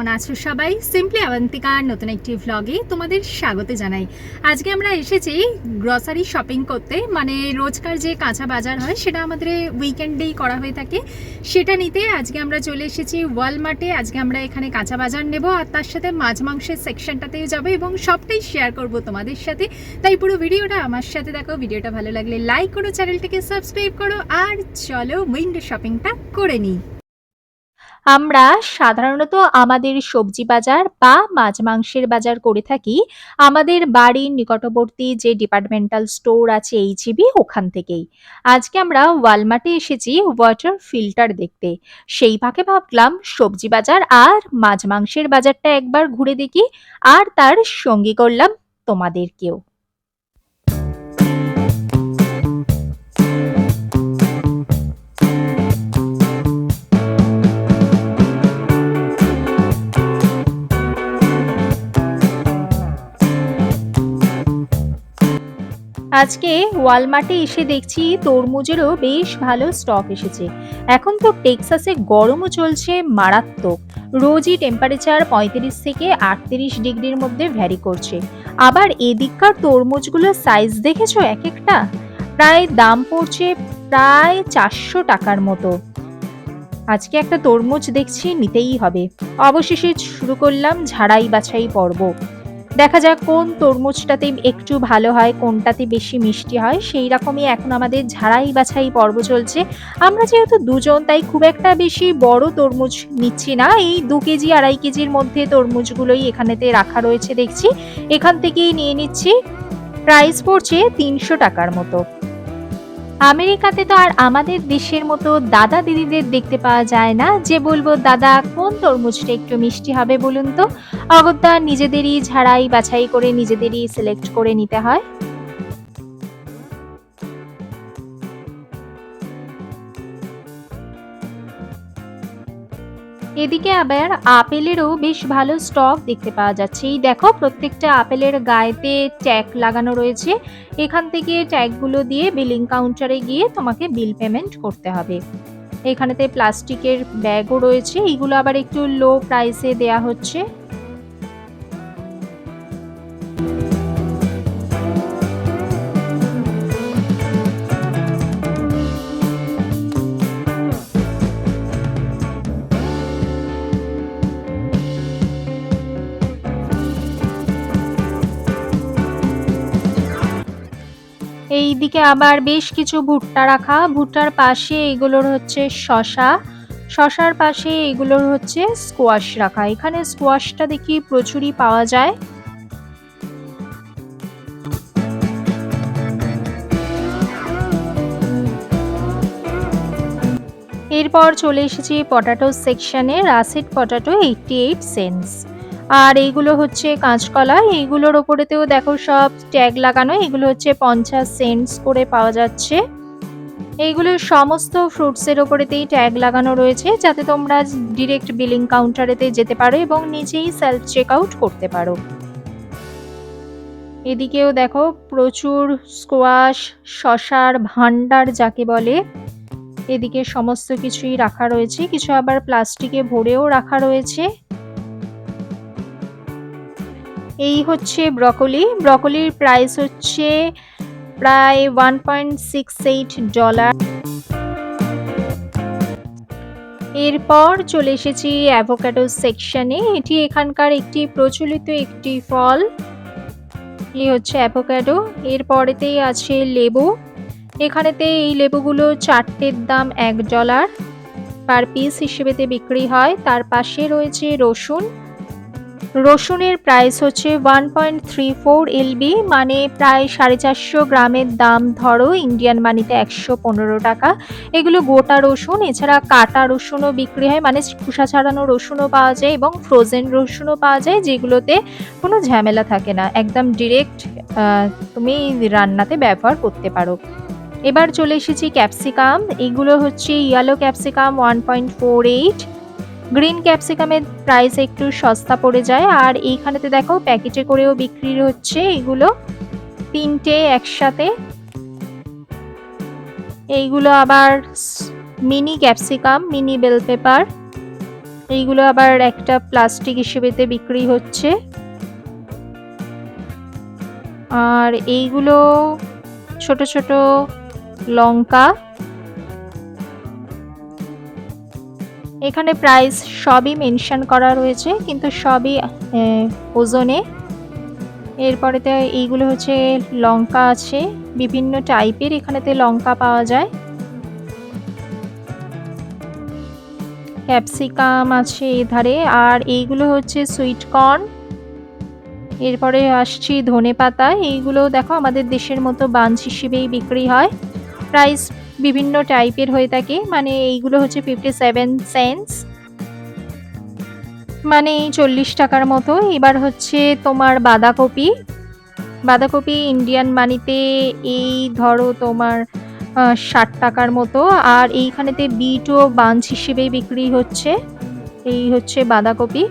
কেমন আছো সবাই? সিম্পলি অবন্তিকার নতুন একটি ভ্লগে তোমাদের স্বাগত জানাই। আজকে আমরা এসেছি গ্রসারি শপিং করতে। মানে রোজকার যে কাঁচা বাজার হয়, সেটা আমাদের উইকেন্ডেই করা হয়ে থাকে। সেটা নিতে আজকে আমরা চলে এসেছি ওয়ালমার্টে আজকে আমরা এখানে কাঁচা বাজার নেব আর তার সাথে মাছ মাংসের সেকশনটাতেও যাব এবং সবটাই শেয়ার করব তোমাদের সাথে। তাই পুরো ভিডিওটা আমার সাথে দেখো। ভিডিওটা ভালো লাগলে লাইক করো চ্যানেলটাকে সাবস্ক্রাইব করো। আর চলো উইন্ডো শপিংটা করে নিই। আমরা সাধারণত আমাদের সবজি বাজার বা মাছ মাংসের বাজার করে থাকি। আমাদের বাড়ির নিকটবর্তী যে ডিপার্টমেন্টাল স্টোর আছে এইচবি ওখান থেকেই। আজকে আমরা ওয়ালমার্টে এসেছি ওয়াটার ফিল্টার দেখতে। সেই ফাঁকে ভাবলাম সবজি বাজার আর মাছ মাংসের বাজারটা একবার ঘুরে দেখি। আর তার সঙ্গী করলাম তোমাদেরকেও। আজকে ওয়ালমার্টে এসে দেখছি তরমুজেরও বেশ ভালো স্টক এসেছে। এখন তো টেক্সাসে গরমও চলছে মারাত্মক। রোজই টেম্পারেচার পঁয়ত্রিশ থেকে আটত্রিশ ডিগ্রির মধ্যে ভ্যারি করছে। আবার এদিককার তরমুজগুলোর সাইজ দেখেছ এক একটা প্রায় দাম পড়ছে প্রায় চারশো টাকার মতো। আজকে একটা তরমুজ দেখছি নিতেই হবে। অবশেষে শুরু করলাম ঝাড়াই বাছাই পর্ব। দেখা যাক কোন তরমুজটাতে একটু ভালো হয়, কোনটাতে বেশি মিষ্টি হয়। সেই রকমই এখন আমাদের ঝাড়াই বাছাই পর্ব চলছে। আমরা যেহেতু দুজন, তাই খুব একটা বেশি বড় তরমুজ নিচ্ছি না। এই দু কেজি, আড়াই কেজির মধ্যে তরমুজগুলোই এখানেতে রাখা রয়েছে দেখছি। এখান থেকেই নিয়ে নিচ্ছি। প্রাইস পড়ছে তিনশো টাকার মতো। আমেরিকাতে তো আর আমাদের দেশের মতো দাদা দিদিদের দেখতে পাওয়া যায় না। যে বলব, দাদা কোন তরমুজটা একটু মিষ্টি হবে বলুন তো? অগত্যা নিজেদেরই ঝাড়াই বাছাই করে নিজেদেরই সিলেক্ট করে নিতে হয়। এদিকে আবার আপেলেরও বেশ ভালো স্টক দেখতে পাওয়া যাচ্ছে। এই দেখো, প্রত্যেকটা আপেলের গায়েতে ট্যাগ লাগানো রয়েছে। এখান থেকে ট্যাগগুলো দিয়ে বিলিং কাউন্টারে গিয়ে তোমাকে বিল পেমেন্ট করতে হবে। এখানেতে প্লাস্টিকের ব্যাগও রয়েছে। এইগুলো আবার একটু লো প্রাইসে দেয়া হচ্ছে। এই দিকে আবার বেশ কিছু ভুট্টা রাখা। ভুট্টার পাশে এগুলোর হচ্ছে শশা। শশার পাশে এগুলোর হচ্ছে স্কোয়াশ রাখা। এখানে স্কোয়াশটা দেখি প্রচুরই পাওয়া যায়। এরপর চলে এসেছি পটাটো সেকশনে russet potato eighty eight cents আর এইগুলো হচ্ছে কাঁচকলা, এইগুলোর ওপরেতেও দেখো সব ট্যাগ লাগানো, এগুলো হচ্ছে পঞ্চাশ সেন্টস করে পাওয়া যাচ্ছে। এইগুলো সমস্ত ফ্রুটসের ওপরেতেই ট্যাগ লাগানো রয়েছে, যাতে তোমরা ডিরেক্ট বিলিং কাউন্টারেতে যেতে পারো এবং নিজেই সেলফ চেক আউট করতে পারো। এদিকেও দেখো প্রচুর স্কোয়াশ শশার ভান্ডার যাকে বলে, এদিকে সমস্ত কিছুই রাখা রয়েছে, কিছু আবার প্লাস্টিকে ভরেও রাখা রয়েছে। এই হচ্ছে ব্রকলি। ব্রকলির প্রাইস হচ্ছে প্রায় one point six eight dollar এরপর চলে এসেছি অ্যাভোক্যাডো সেকশনে এটি এখানকার একটি প্রচলিত একটি ফল। এই হচ্ছে অ্যাভোক্যাডো এরপরেতেই আছে লেবু। এখানেতে এই লেবুগুলো চারটের দাম এক ডলার পার পিস হিসেবেতে বিক্রি হয়। তার পাশে রয়েছে রসুন। রসুনের প্রাইস হচ্ছে one point three four LB মানে প্রায় সাড়ে চারশো গ্রামের দাম ধরো ইন্ডিয়ান মানিতে একশো পনেরো টাকা। এগুলো গোটা রসুন, এছাড়া কাটা রসুনও বিক্রি হয় মানে খোসা ছাড়ানো রসুনও পাওয়া যায় এবং ফ্রোজেন রসুনও পাওয়া যায়, যেগুলোতে কোনো ঝামেলা থাকে না। একদম ডিরেক্ট তুমি রান্নাতে ব্যবহার করতে পারো। এবার চলে এসেছি ক্যাপসিকাম এগুলো হচ্ছে yellow capsicum one point four eight green ক্যাপসিকামের price একটু সস্তা পড়ে যায়। আর এইখানেতে দেখো প্যাকেটে করেও বিক্রি হচ্ছে এগুলো তিনটে একসাথে। এইগুলো আবার mini capsicum mini bell pepper এইগুলো আবার একটা প্লাস্টিক হিসেবেতে বিক্রি হচ্ছে। আর এইগুলো ছোট ছোট লঙ্কা। এখানে প্রাইস সবই মেনশন করা রয়েছে, কিন্তু সবই ওজনে। এরপরেতে এইগুলো হচ্ছে লঙ্কা আছে, বিভিন্ন টাইপের এখানেতে লঙ্কা পাওয়া যায়। ক্যাপসিকাম আছে এধারে, আর এইগুলো হচ্ছে সুইট কর্ন। এরপরে আসছি ধনে পাতা এইগুলো দেখো আমাদের দেশের মতো বাঞ্চ হিসেবেই বিক্রি হয়। প্রাইস বিভিন্ন টাইপের হয়ে থাকে। মানে এইগুলো হচ্ছে ফিফটি সেভেন সেন্টস মানে চল্লিশ টাকার মতো। এবার হচ্ছে তোমার বাঁধাকপি। বাঁধাকপি ইন্ডিয়ান মানিতে এই ধরো তোমার ষাট টাকার মতো। আর এইখানেতে বিটও বাঞ্চ হিসেবেই বিক্রি হচ্ছে। এই হচ্ছে বাঁধাকপি।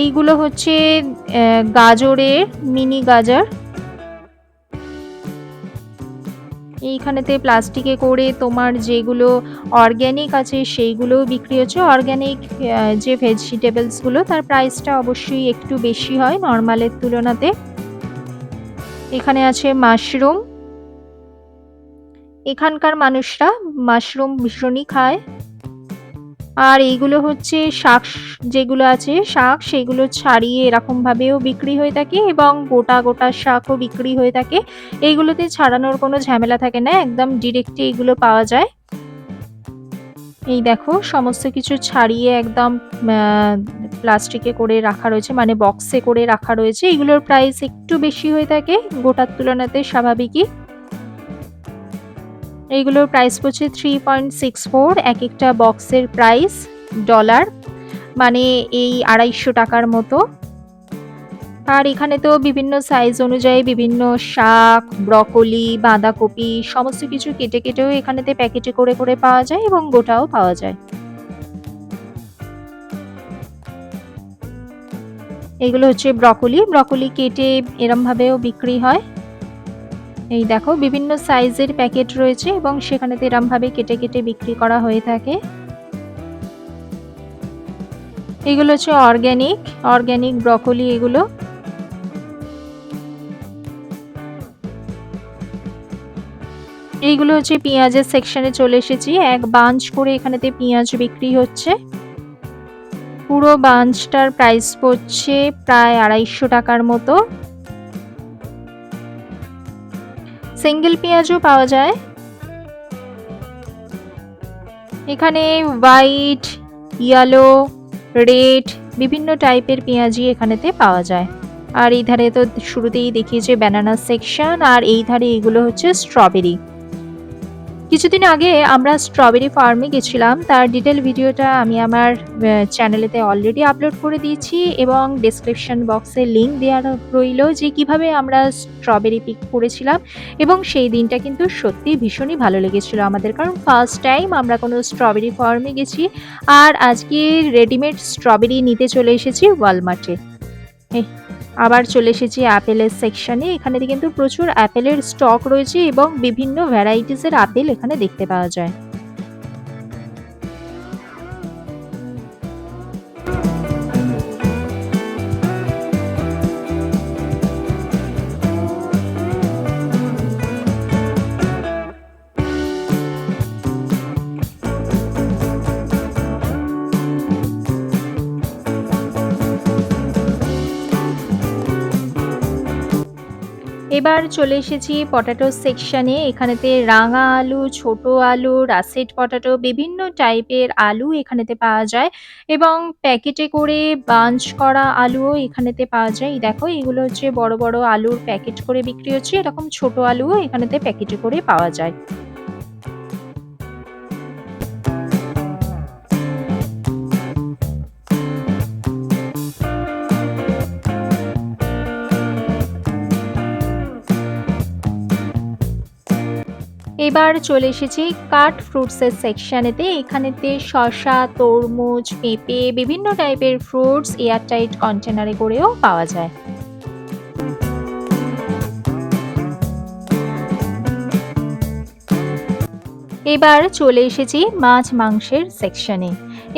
এইগুলো হচ্ছে গাজরের মিনি গাজর। এইখানেতে প্লাস্টিকে করে তোমার যেগুলো অর্গ্যানিক আছে সেইগুলোও বিক্রি হচ্ছে। অর্গ্যানিক যে ভেজিটেবলসগুলো তার প্রাইসটা অবশ্যই একটু বেশি হয় নর্মালের তুলনাতে। এখানে আছে মাশরুম এখানকার মানুষরা মাশরুম ভীষণই খায়। আর এইগুলো হচ্ছে শাক যেগুলো আছে, শাক সেগুলো ছাড়িয়ে এরকমভাবেও বিক্রি হয়ে থাকে এবং গোটা গোটা শাকও বিক্রি হয়ে থাকে। এইগুলোতে ছাড়ানোর কোনো ঝামেলা থাকে না, একদম ডিরেক্টলি এগুলো পাওয়া যায়। এই দেখো, সমস্ত কিছু ছাড়িয়ে একদম প্লাস্টিকে করে রাখা রয়েছে মানে বক্সে করে রাখা রয়েছে। এগুলোর প্রাইস একটু বেশি হয়ে থাকে, গোটার তুলনাতে স্বাভাবিকই। এইগুলোর প্রাইস পড়ছে থ্রি পয়েন্ট সিক্স ফোর এক একটা বক্সের প্রাইস ডলার মানে এই আড়াইশো টাকার মতো। আর এখানে তো বিভিন্ন সাইজ অনুযায়ী বিভিন্ন শাক ব্রকলি বাঁধাকপি, সমস্ত কিছু কেটে কেটেও এখানেতে প্যাকেটে করে করে পাওয়া যায় এবং গোটাও পাওয়া যায়। এগুলো হচ্ছে ব্রকলি ব্রকলি কেটে এরমভাবেও বিক্রি হয়। এই দেখো, বিভিন্ন সাইজের প্যাকেট রয়েছে এবং সেখানেতে এরম ভাবে কেটে কেটে বিক্রি করা হয়ে থাকে। এগুলো হচ্ছে অর্গ্যানিক অর্গ্যানিক ব্রকলি এগুলো। এইগুলো হচ্ছে পেঁয়াজের সেকশনে চলে এসেছি। এক বাঞ্চ করে এখানেতে পেঁয়াজ বিক্রি হচ্ছে। পুরো বাঞ্চটার প্রাইস পড়ছে প্রায় আড়াইশো টাকার মতো। সিঙ্গেল পেঁয়াজও পাওয়া যায়। এখানে হোয়াইট, ইয়েলো, রেড বিভিন্ন টাইপের পেঁয়াজি এখানেতে পাওয়া যায়। আর এই ধারে তো শুরুতেই দেখিয়েছে ব্যানানা সেকশন, আর এই ধারে এগুলো হচ্ছে স্ট্রবেরি। কিছুদিন আগে আমরা স্ট্রবেরি ফার্মে গেছিলাম। তার ডিটেল ভিডিওটা আমি আমার চ্যানেলেতে অলরেডি আপলোড করে দিয়েছি এবং ডিসক্রিপশন বক্সে লিঙ্ক দেওয়া রইল যে কীভাবে আমরা স্ট্রবেরি পিক করেছিলাম এবং সেই দিনটা কিন্তু সত্যি ভীষণই ভালো লেগেছিল আমাদের। কারণ ফার্স্ট টাইম আমরা কোনো স্ট্রবেরি ফার্মে গেছি আর আজকে রেডিমেড স্ট্রবেরি নিতে চলে এসেছি ওয়ালমার্টে আবার চলে এসেছি অ্যাপেলের সেকশনে এখানে কিন্তু প্রচুর অ্যাপেলের স্টক রয়েছে এবং বিভিন্ন ভ্যারাইটিসের আপেল এখানে দেখতে পাওয়া যায়। এবার চলে এসেছি পটাটো সেকশনে এখানেতে রাঙা আলু, ছোট আলু রাসেট পটাটো বিভিন্ন টাইপের আলু এখানেতে পাওয়া যায় এবং প্যাকেটে করে বাঞ্চ করা আলুও এখানেতে পাওয়া যায়। দেখো, এগুলো হচ্ছে বড় বড় আলুর প্যাকেট করে বিক্রি হচ্ছে। এরকম ছোট আলুও এখানেতে প্যাকেটে করে পাওয়া যায়। এবার চলে এসেছি কাট ফ্রুটসের সেকশানেতে। এখানেতে শসা, তরমুজ, পেঁপে, বিভিন্ন টাইপের ফ্রুটস, এয়ারটাইট কন্টেনারে করেও পাওয়া যায়। এবার চলে এসেছি মাছ মাংসের সেকশনে।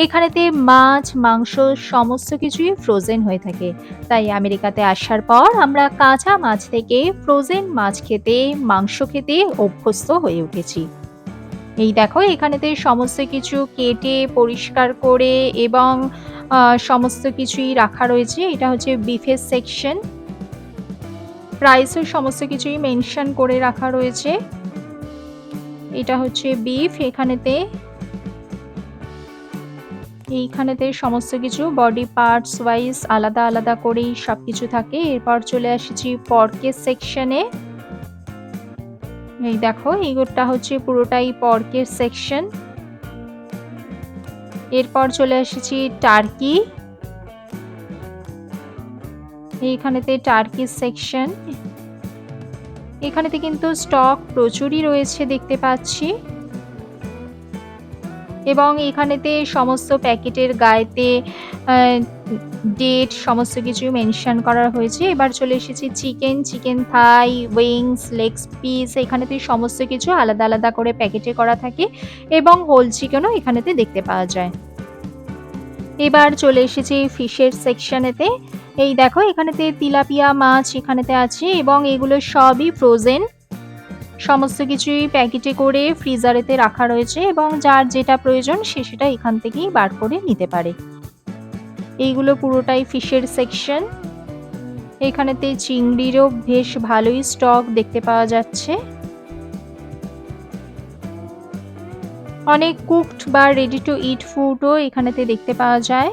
এখানেতে মাছ, মাংস, সমস্ত কিছুই ফ্রোজেন হয়ে থাকে। তাই আমেরিকাতে আসার পর আমরা কাঁচা মাছ থেকে ফ্রোজেন মাছ খেতে, মাংস খেতে অভ্যস্ত হয়ে উঠেছি। এই দেখো, এখানেতে সমস্ত কিছু কেটে, পরিষ্কার করে এবং সমস্ত কিছুই রাখা রয়েছে। এটা হচ্ছে বিফের সেকশন প্রাইসও সমস্ত কিছুই মেনশন করে রাখা রয়েছে। এটা হচ্ছে বিফ এখানেতে এইখানেতে সমস্ত কিছু বডি পার্টস ওয়াইজ আলাদা আলাদা করেই সব কিছু থাকে। এরপর চলে আসছি পর্কের সেকশনে এই দেখো এইগুলোটা হচ্ছে পুরোটাই পর্কের সেকশন এরপর চলে এসেছি টার্কি এইখানেতে টার্কির সেকশন এখানেতে কিন্তু স্টক প্রচুরই রয়েছে দেখতে পাচ্ছি। এবং এখানেতে সমস্ত প্যাকেটের গায়েতে ডেট, সমস্ত কিছু মেনশন করা হয়েছে। এবার চলে এসেছি chicken chicken thigh, wings, leg piece, এখানেতে সমস্ত কিছু আলাদা আলাদা করে প্যাকেটে করা থাকে এবং হোল চিকেনও এখানেতে দেখতে পাওয়া যায়। এবার চলে এসেছি ফিশের সেকশনেতে। এই দেখো, এখানেতে তিলাপিয়া মাছ এখানেতে আছে এবং এগুলো সবই ফ্রোজেন সমস্ত কিছুই প্যাকেটে করে ফ্রিজারেতে রাখা রয়েছে এবং যার যেটা প্রয়োজন সে সেটা এখান থেকেই বার করে নিতে পারে। এইগুলো পুরোটাই ফিশের সেকশন। এখানেতে চিংড়িরও বেশ ভালোই স্টক দেখতে পাওয়া যাচ্ছে। অনেক কুকড বা রেডি টু ইট ফুডও এখানেতে দেখতে পাওয়া যায়।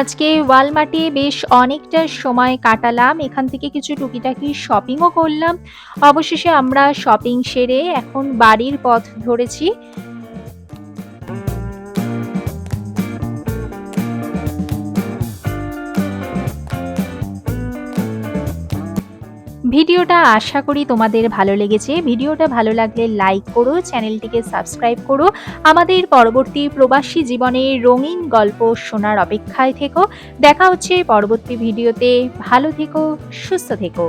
আজকে ওয়ালমার্টে বেশ অনেকটা সময় কাটালাম। এখান থেকে কিছু টুকিটাকি শপিংও করলাম। অবশেষে আমরা শপিং সেরে এখন বাড়ির পথ ধরেছি। ভিডিওটা আশা করি তোমাদের ভালো লেগেছে। ভিডিওটা ভালো লাগলে লাইক করো, চ্যানেলটিকে সাবস্ক্রাইব করো। আমাদের পরবর্তী প্রবাসী জীবনের রঙিন গল্প শোনার অপেক্ষায় থেকো। দেখা হচ্ছে পরবর্তী ভিডিওতে। ভালো থেকো, সুস্থ থেকো।